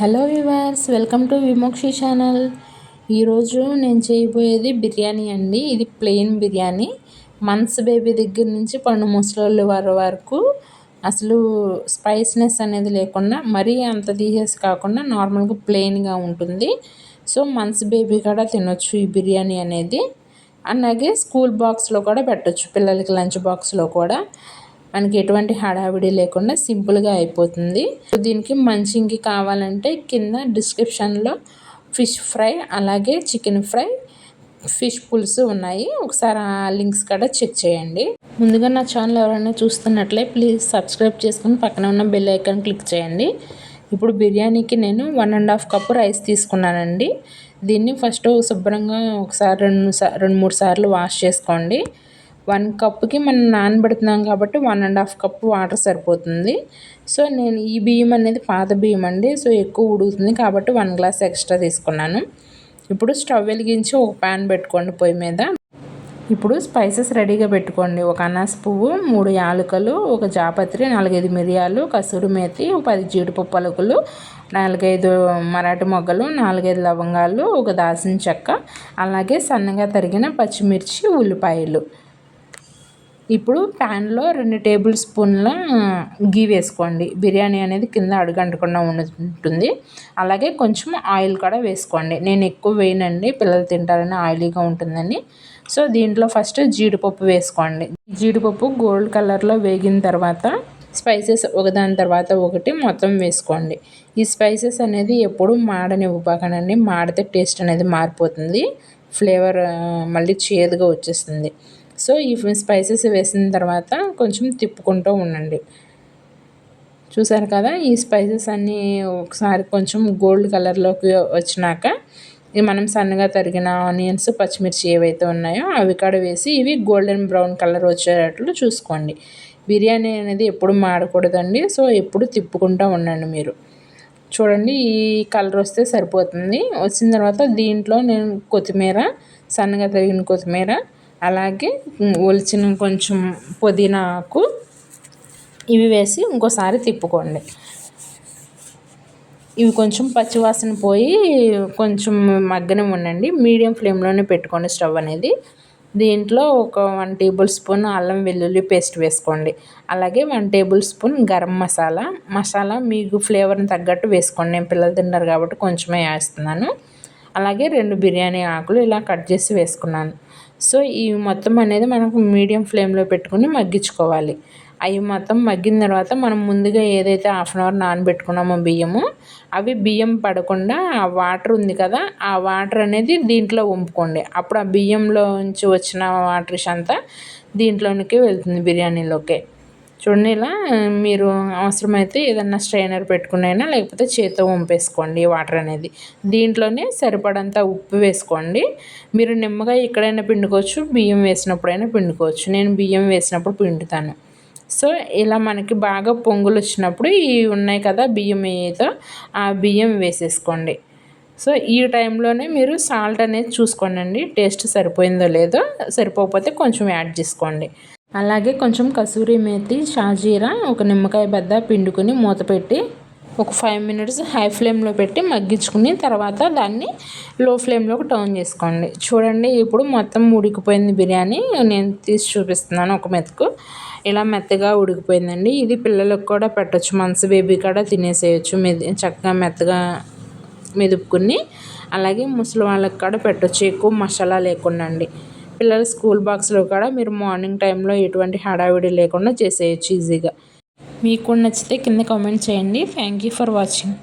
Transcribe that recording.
Hello viewers welcome to Vimokshi channel. ఈరోజు నేను చేయబోయేది బిర్యానీ అండి. ఇది ప్లెయిన్ బిర్యానీ. మంత్స్ బేబీ దగ్గర నుంచి పండు ముసలి వారి వరకు అసలు స్పైస్నెస్ అనేది లేకుండా మరీ అంత తీసేసి కాకుండా నార్మల్గా ప్లెయిన్గా ఉంటుంది. సో మంత్స్ బేబీ కూడా తినొచ్చు ఈ బిర్యానీ అనేది. అలాగే స్కూల్ బాక్స్లో కూడా పెట్టచ్చు పిల్లలకి లంచ్ బాక్స్లో కూడా. మనకి ఎటువంటి హడావిడి లేకుండా సింపుల్గా అయిపోతుంది. దీనికి మంచింగి కావాలంటే కింద డిస్క్రిప్షన్లో ఫిష్ ఫ్రై అలాగే చికెన్ ఫ్రై ఫిష్ పులుసు ఉన్నాయి. ఒకసారి ఆ లింక్స్ కూడా చెక్ చేయండి. ముందుగా నా ఛానల్ ఎవరైనా చూస్తున్నట్లే ప్లీజ్ సబ్స్క్రైబ్ చేసుకుని పక్కన ఉన్న బెల్ ఐకాన్ క్లిక్ చేయండి. ఇప్పుడు బిర్యానీకి నేను one and half cup rice తీసుకున్నానండి. దీన్ని ఫస్ట్ శుభ్రంగా ఒకసారి రెండు రెండు మూడు సార్లు వాష్ చేసుకోండి. వన్ కప్కి మనం నానబెడుతున్నాం కాబట్టి one and half cup water సరిపోతుంది. సో నేను ఈ బియ్యం అనేది పాత బియ్యం అండి. సో ఎక్కువ ఉడుకుతుంది కాబట్టి వన్ గ్లాస్ ఎక్స్ట్రా తీసుకున్నాను. ఇప్పుడు స్టవ్ వెలిగించి ఒక ప్యాన్ పెట్టుకోండి పొయ్యి మీద. ఇప్పుడు స్పైసెస్ రెడీగా పెట్టుకోండి. ఒక అనాస పువ్వు మూడు యాలకులు ఒక జాపత్రి నాలుగైదు మిరియాలు కసూరి మేతి పది జీడిపప్పు అలుకులు నాలుగైదు మరాఠీ మొగ్గలు నాలుగైదు లవంగాలు ఒక దాసిన చెక్క అలాగే సన్నగా తరిగిన పచ్చిమిర్చి ఉల్లిపాయలు. ఇప్పుడు ప్యాన్లో రెండు టేబుల్ స్పూన్ల గీ వేసుకోండి. బిర్యానీ అనేది కింద అడుగంటకుండా ఉంటుంది. అలాగే కొంచెం ఆయిల్ కూడా వేసుకోండి. నేను ఎక్కువ వేయనండి. పిల్లలు తింటారని ఆయిలీగా ఉంటుందని. సో దీంట్లో ఫస్ట్ జీడిపప్పు వేసుకోండి. జీడిపప్పు గోల్డ్ కలర్లో వేగిన తర్వాత స్పైసెస్ ఒకదాని తర్వాత ఒకటి మొత్తం వేసుకోండి. ఈ స్పైసెస్ అనేది ఎప్పుడు మాడనివ్వబాకనండి మాడితే టేస్ట్ అనేది మారిపోతుంది. ఫ్లేవర్ మళ్ళీ చేదుగా వచ్చేస్తుంది. సో ఈ స్పైసెస్ వేసిన తర్వాత కొంచెం తిప్పుకుంటూ ఉండండి. చూసారు కదా ఈ స్పైసెస్ అన్నీ ఒకసారి కొంచెం గోల్డ్ కలర్లోకి వచ్చినాక మనం సన్నగా తరిగిన ఆనియన్స్ పచ్చిమిర్చి ఏవైతే ఉన్నాయో అవి కాడ వేసి ఇవి గోల్డెన్ బ్రౌన్ కలర్ వచ్చేటట్లు చూసుకోండి. బిర్యానీ అనేది ఎప్పుడు మాడకూడదండి సో ఎప్పుడు తిప్పుకుంటూ ఉండండి మీరు. చూడండి ఈ కలర్ వస్తే సరిపోతుంది. వచ్చిన తర్వాత దీంట్లో నేను కొత్తిమీర సన్నగా తరిగిన కొత్తిమీర అలాగే ఒలిచిన కొంచెం పుదీనాకు ఇవి వేసి ఇంకోసారి తిప్పుకోండి. ఇవి కొంచెం పచ్చివాసన పోయి కొంచెం మగ్గన ఉండండి. మీడియం ఫ్లేమ్లోనే పెట్టుకోండి స్టవ్ అనేది. దీంట్లో ఒక వన్ టేబుల్ స్పూన్ అల్లం వెల్లుల్లి పేస్ట్ వేసుకోండి. అలాగే one tablespoon garam masala. Masala మీకు ఫ్లేవర్ని తగ్గట్టు వేసుకోండి. నేను పిల్లలు తిన్నారు కాబట్టి కొంచెమే వేస్తున్నాను. అలాగే రెండు బిర్యానీ ఆకులు ఇలా కట్ చేసి వేసుకున్నాను. సో ఈ మొత్తం అనేది మనకు మీడియం ఫ్లేమ్లో పెట్టుకుని మగ్గించుకోవాలి. అవి మొత్తం మగ్గిన తర్వాత మనం ముందుగా ఏదైతే హాఫ్ అన్ అవర్ నానబెట్టుకున్నామో బియ్యము అవి బియ్యం పడకుండా ఆ వాటర్ ఉంది కదా ఆ వాటర్ అనేది దీంట్లో వంపుకోండి అప్పుడు ఆ బియ్యంలో నుంచి వచ్చిన వాటర్స్ అంతా దీంట్లోనికి వెళ్తుంది బిర్యానీలోకి. చూడండి ఇలా మీరు అవసరమైతే ఏదన్నా స్ట్రైనర్ పెట్టుకునైనా లేకపోతే చేతితో వంపేసుకోండి వాటర్ అనేది. దీంట్లోనే సరిపడంత ఉప్పు వేసుకోండి. మీరు నిమ్మగా ఎక్కడైనా పిండుకోవచ్చు బియ్యం వేసినప్పుడైనా పిండుకోవచ్చు. నేను బియ్యం వేసినప్పుడు పిండుతాను. సో ఇలా మనకి బాగా పొంగులు వచ్చినప్పుడు ఇవి ఉన్నాయి కదా బియ్యం ఏదో ఆ బియ్యం వేసేసుకోండి. సో ఈ టైంలోనే మీరు సాల్ట్ అనేది చూసుకోండి టేస్ట్ సరిపోయిందో లేదో సరిపోకపోతే కొంచెం యాడ్ చేసుకోండి. అలాగే కొంచెం కసూరి మేతి షాజీరా ఒక నిమ్మకాయ బద్ద పిండుకొని మూత పెట్టి ఒక ఫైవ్ మినిట్స్ హై ఫ్లేమ్లో పెట్టి మగ్గించుకుని తర్వాత దాన్ని లో ఫ్లేమ్లోకి టర్న్ చేసుకోండి. చూడండి ఇప్పుడు మొత్తం ఉడికిపోయింది బిర్యానీ. నేను తీసి చూపిస్తున్నాను ఒక మెతుకు. ఇలా మెత్తగా ఉడికిపోయిందండి. ఇది పిల్లలకు కూడా పెట్టచ్చు. మనసు బేబీ కూడా తినేసేయచ్చు. మెది చక్కగా మెత్తగా మెదుపుకుని. అలాగే ముసలి వాళ్ళకి కూడా పెట్టచ్చు. ఎక్కువ మసాలా లేకుండా అండి. పిల్లల స్కూల్ బాక్స్లో కూడా మీరు మార్నింగ్ టైంలో ఎటువంటి హడావిడి లేకుండా చేసేయచ్చు ఈజీగా. మీకు నచ్చితే కింద కామెంట్ చేయండి. Thank you for watching.